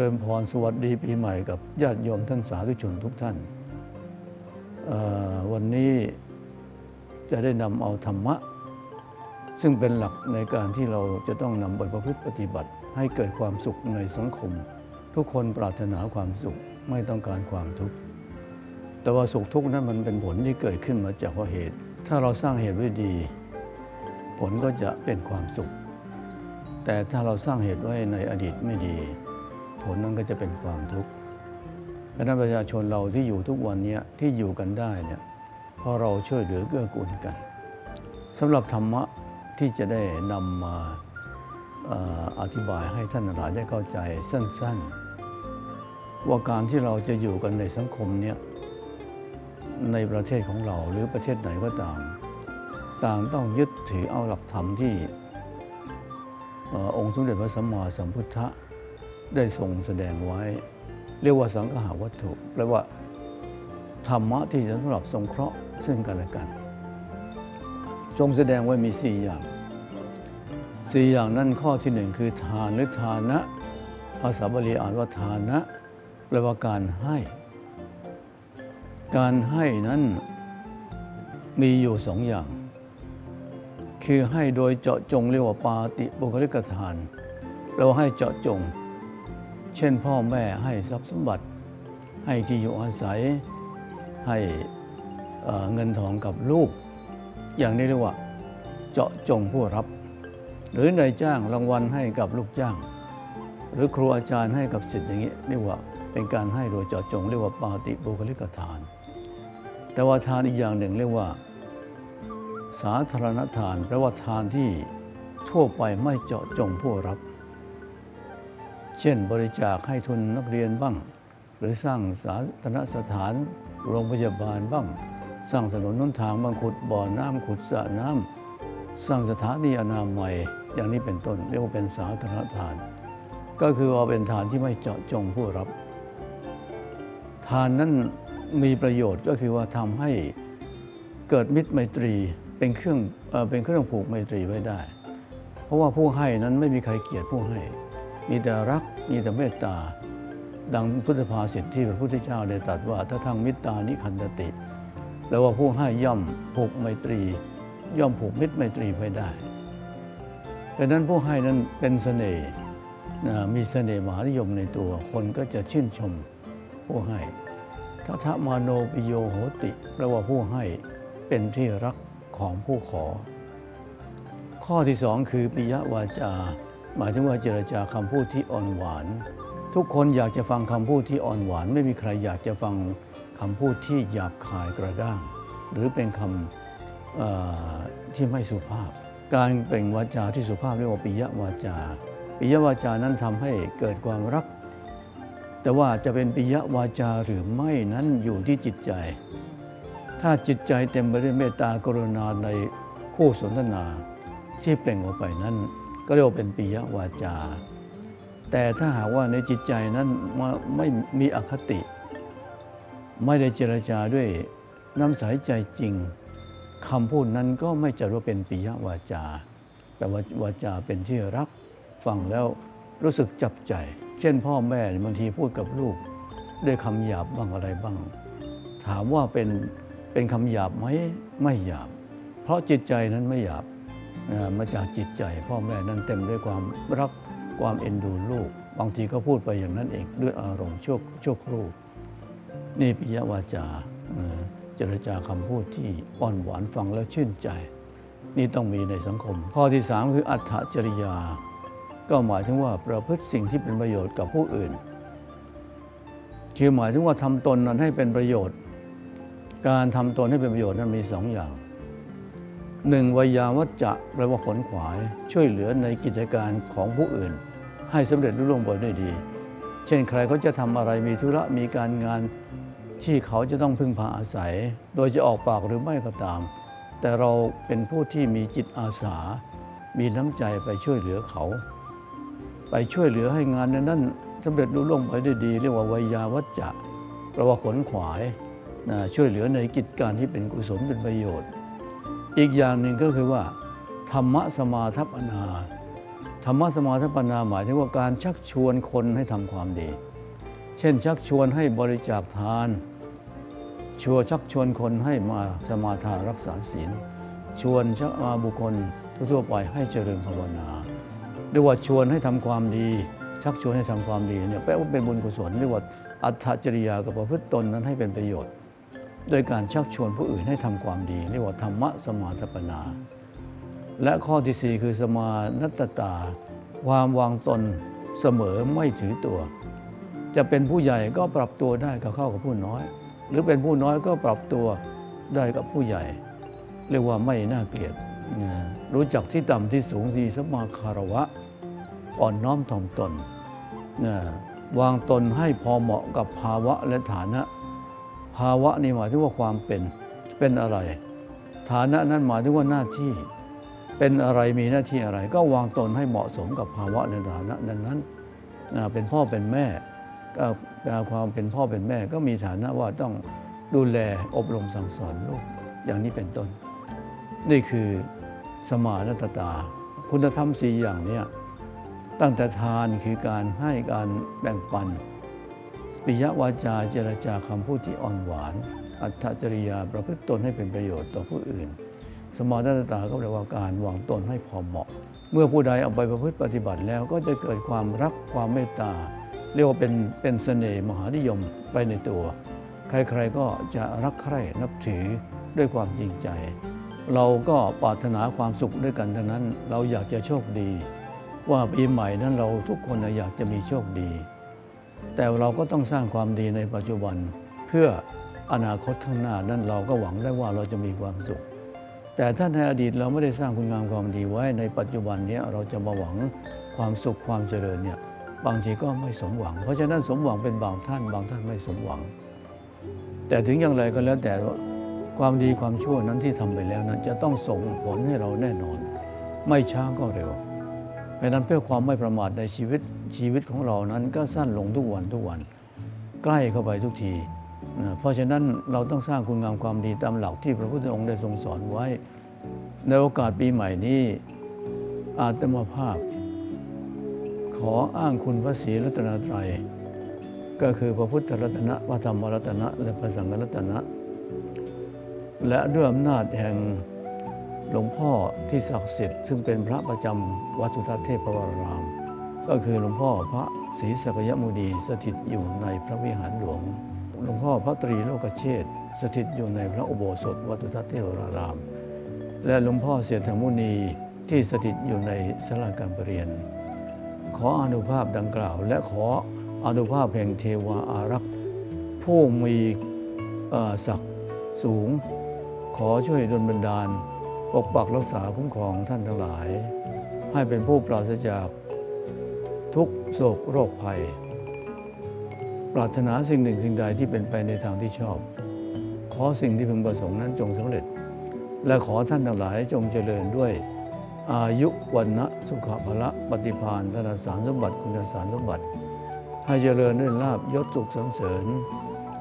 ริญพรสวัสดีปีใหม่กับญาติโยมท่านสาธุชนทุกท่าน วันนี้จะได้นำเอาธรรมะ ซึ่งเป็นหลักในการที่เราจะต้องนำไปประพฤติปฏิบัติ ให้เกิดความสุขในสังคม ทุกคนปรารถนาความสุขไม่ต้องการความทุกข์แต่ว่าสุขทุกข์นั้นมันเป็นผลที่เกิดขึ้นมาจากเพราเหตุ ถ้าเราสร้างเหตุไว้ดี ผลก็จะเป็นความสุข แต่ถ้าเราสร้างเหตุไว้ในอดีตไม่ดี ผลนั้นก็จะเป็นความทุกข์เพราะฉะนั้นประชาชนเราที่อยู่ทุกวันนี้ที่อยู่กันได้เนี่ยเพราะเราช่วยเหลือเกื้อกูลกันสำหรับธรรมะที่จะได้นำมาอธิบายให้ท่านหลายได้เข้าใจสั้น ๆ ว่าการที่เราจะอยู่กันในสังคมเนี้ยในประเทศของเราหรือประเทศไหนก็ตาม ต่างต้องยึดถือเอาหลักธรรมที่ออองค์สมเด็จพระสัมมาสัมพุทธะ ได้ทรงแสดงไว้ เรียกว่าสังฆาวัตถุแปลว่า ธรรมะที่จะสำหรับสงเคราะห์ซึ่งกันและกันจงแสดงไว้มีสี่อย่างสี่อย่างนั้นข้อที่หนึ่งคือทานหรือทานะภาษาบาลีอ่านว่าทานะแปลว่าการให้ การให้นั้นมีอยู่สองอย่าง คือให้โดยเจาะจงเรียกว่าปาติบุคลิกทาน เราให้เจาะจง เช่นพ่อแม่ให้ทรัพย์สมบัติ ให้ที่อยู่อาศัยให้เอ่อเงินทองกับลูก อย่างนี้เรียกว่าเจาะจงผู้รับ หรือนายจ้างรางวัลให้กับลูกจ้าง หรือครูอาจารย์ให้กับสิทธิ์อย่างนี้เรียกว่าเป็นการให้โดยเจาะจงเรียกว่าปาติบุคลิกทาน แต่ว่าทานอีกอย่างหนึ่งเรียกว่า สาธารณทานแปลว่าทานที่ทั่วไปไม่เจาะจงผู้รับ เช่นบริจาคให้ทุนนักเรียนบ้าง หรือสร้างสาธารณสถานโรงพยาบาลบ้าง สร้างถนนน้นทางบ้างขุดบ่อน้ำขุดสระน้ำสร้างสถานีอนามัยอย่างนี้เป็นต้นเรียกว่าเป็นสาธารณทาน ก็คือว่าเป็นทานที่ไม่เจาะจงผู้รับ ทานนั้นมีประโยชน์ก็คือว่าทำให้เกิดมิตรไมตรีเป็นเครื่องเอเป็นเครื่องผูกไมตรีไว้ได้ เพราะว่าผู้ให้นั้นไม่มีใครเกลียดผู้ให้ มีแต่รักมีแต่เมตตา ดังพุทธภาษิตที่พระพุทธเจ้าได้ตรัสว่าถ้าทางมิตตานิคันติแปลว่าผู้ให้ย่อมผูกไมตรี ย่อมผูกมิตรไมตรีไว้ได้ดังนั้นผู้ให้นั้นเป็นเสน่ห์มีเสน่ห์มหานิยมในตัว คนก็จะชื่นชมผู้ให้ทัทมาโนปิโยโหติแปลว่าผู้ให้เป็นที่รักของผู้ขอ ข้อที่สองคือปิยวาจา หมายถึงว่าเจรจาคำพูดที่อ่อนหวาน ทุกคนอยากจะฟังคำพูดที่อ่อนหวาน ไม่มีใครอยากจะฟังคำพูดที่หยาบคายกระด้าง หรือเป็นคำที่ไม่สุภาพ การเปล่งวาจาที่สุภาพเรียกว่าปิยวาจา ปิยวาจานั้นทำให้เกิดความรัก แต่ว่าจะเป็นปิยวาจาหรือไม่นั้นอยู่ที่จิตใจ ถ้าจิตใจเต็มไปด้วยเมตตากรุณาในคู่สนทนาที่เปล่งออกไปนั้น ก็เรียกว่าเป็นปิยวาจา แต่ถ้าหากว่าในจิตใจนั้นไม่มีอคติ ไม่ได้เจรจาด้วยน้ำใสใจจริงคำพูดนั้นก็ไม่จัดว่าเป็นปิยวาจา แต่ว่าวาจาเป็นที่รักฟังแล้วรู้สึกจับใจ เช่นพ่อแม่บางทีพูดกับลูก ด้วยคำหยาบบ้างอะไรบ้าง ถามว่าเป็นเป็นคำหยาบไหมไม่หยาบ เพราะจิตใจนั้นไม่หยาบ มาจากจิตใจ พ่อแม่นั้นเต็มด้วยความรักความเอ็นดูลูก บางทีก็พูดไปอย่างนั้นเองด้วยอารมณ์ชั่วชั่วครู่ นี่ปิยวาจาเจรจาคำพูดที่อ่อนหวานฟังแล้วชื่นใจ นี่ต้องมีในสังคม ข้อที่สามคืออัตถจริยา ก็หมายถึงว่าประพฤติสิ่งที่เป็นประโยชน์กับผู้อื่น คือหมายถึงว่าทำตนนั้นให้เป็นประโยชน์ การทำตนให้เป็นประโยชน์นั้นมีสองอย่าง หนึ่งวิยาวัจจะแปลว่าขนขวาย ช่วยเหลือในกิจการของผู้อื่น ให้สำเร็จรุ่ล่วงไปด้วยดี เช่นใครเขาจะทำอะไรมีธุระมีการงานที่เขาจะต้องพึ่งพาอาศัย โดยจะออกปากหรือไม่ก็ตาม แต่เราเป็นผู้ที่มีจิตอาสา มีน้ำใจไปช่วยเหลือเขา ไปช่วยเหลือให้งานนั้นสำเร็จรุ่ล่วงไปด้วยดี เรียกว่าวิยาวัจจะแปลว่าขนขวายนะช่วยเหลือในกิจการที่เป็นกุศลเป็นประโยชน์ อีกอย่างหนึ่งก็คือว่า ธรรมะสมาทัปนาธรรมะสมาธิปนาหมายถึงว่าการชักชวนคนให้ทำความดี เช่นชักชวนให้บริจาคทานชวนชักชวนคนให้มาสมาทานรักษาศีล ชวนชักมาบุคคลทั่วไปให้เจริญภาวนาเรียกว่าชวนให้ทำความดี ชักชวนให้ทำความดีเนี่ยแปลว่าเป็นบุญกุศลเรียกว่าอัตจริยากับประพฤติตนนั้นให้เป็นประโยชน์ โดยการชักชวนผู้อื่นให้ทำความดีเรียกว่าธรรมะสมาธิปนา และข้อที่สี่คือสมานัตตา ความวางตนเสมอไม่ถือตัว จะเป็นผู้ใหญ่ก็ปรับตัวได้กับเข้ากับผู้น้อย หรือเป็นผู้น้อยก็ปรับตัวได้กับผู้ใหญ่ เรียกว่าไม่น่าเกลียด รู้จักที่ต่ำที่สูงดีสมาคารวะ อ่อนน้อมถ่อมตน วางตนให้พอเหมาะกับภาวะและฐานะ ภาวะนี่หมายถึงว่าความเป็นเป็นอะไร ฐานะนั้นหมายถึงว่าหน้าที่ เป็นอะไรมีหน้าที่อะไร ก็วางตนให้เหมาะสมกับภาวะในฐานะนั้นนั้นเป็นพ่อเป็นแม่ก็ความเป็นพ่อเป็นแม่ก็มีฐานะว่าต้องดูแลอบรมสั่งสอนลูกอย่างนี้เป็นต้น นี่คือสมานตตา คุณธรรมสี่อย่างนี้ตั้งแต่ทานคือการให้การแบ่งปัน ปิยวาจาเจรจาคำพูดที่อ่อนหวาน อัตถจริยาประพฤติตนให้เป็นประโยชน์ต่อผู้อื่น สมาธิตาก็แปลว่าการวางตนให้พอเหมาะ เมื่อผู้ใดเอาไปประพฤติปฏิบัติแล้วก็จะเกิดความรักความเมตตา เรียกว่าเป็นเป็นเสน่ห์มหานิยมไปในตัว ใครๆก็จะรักใคร่นับถือด้วยความจริงใจ เราก็ปรารถนาความสุขด้วยกันทั้งนั้น เราอยากจะโชคดี ว่าปีใหม่นั้นเราทุกคนอยากจะมีโชคดี แต่เราก็ต้องสร้างความดีในปัจจุบัน เพื่ออนาคตข้างหน้านั้นเราก็หวังได้ว่าเราจะมีความสุข แต่ถ้าในอดีตเราไม่ได้สร้างคุณงามความดีไว้ในปัจจุบันนี้เราจะมาหวังความสุขความเจริญเนี่ยบางทีก็ไม่สมหวัง เพราะฉะนั้นสมหวังเป็นบางท่าน บางท่านไม่สมหวัง แต่ถึงอย่างไรก็แล้วแต่ว่าความดีความชั่วนั้นที่ทำไปแล้วนั้นจะต้องส่งผลให้เราแน่นอน ไม่ช้าก็เร็ว เพราะนั้นเพื่อความไม่ประมาทในชีวิตชีวิตของเรานั้นก็สั้นลงทุกวันทุกวัน ใกล้เข้าไปทุกที เพราะฉะนั้นเราต้องสร้างคุณงามความดีตามหลักที่พระพุทธองค์ได้ทรงสอนไว้ ในโอกาสปีใหม่นี้อาตมาภาพ ขออ้างคุณพระศรีรัตนตรัย ก็คือพระพุทธรัตนะพระธรรมรัตนะและพระสังฆรัตนะ และด้วยอำนาจแห่ง หลวงพ่อที่ศักดิ์สิทธิ์ซึ่งเป็นพระประจำวัดสุทัศน์เทพวราราม ก็คือหลวงพ่อพระศรีสกยมุนีสถิตอยู่ในพระวิหารหลวง หลวงพ่อพระตรีโลกเชษฐ์สถิตอยู่ในพระอุโบสถวัดสุทัศน์เทพวราราม และหลวงพ่อเสียธมุนีที่สถิตอยู่ในสลาการประเรียน ขออนุภาพดังกล่าว และขออนุภาพแห่งเทวาอารักษ์ผู้มีศักดิ์สูง ขอช่วยดลบันดาล ปกปักรักษาคุ้มครองท่านทั้งหลาย ให้เป็นผู้ปราศจากทุกโศกโรคภัย ปรารถนาสิ่งหนึ่งสิ่งใดที่เป็นไปในทางที่ชอบ ขอสิ่งที่พึงประสงค์นั้นจงสำเร็จ และขอท่านทั้งหลายจงเจริญด้วย อายุวันนะสุขภละปฏิพานธนสารสมบัติคุณสารสมบัติ ให้เจริญด้วยลาบยศสุขสันเสริญ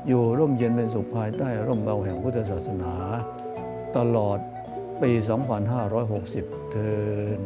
อยู่ร่มเย็นเป็นสุขภายใต้ร่มเงาแห่งพุทธศาสนา ตลอด ปี 2560 เทิน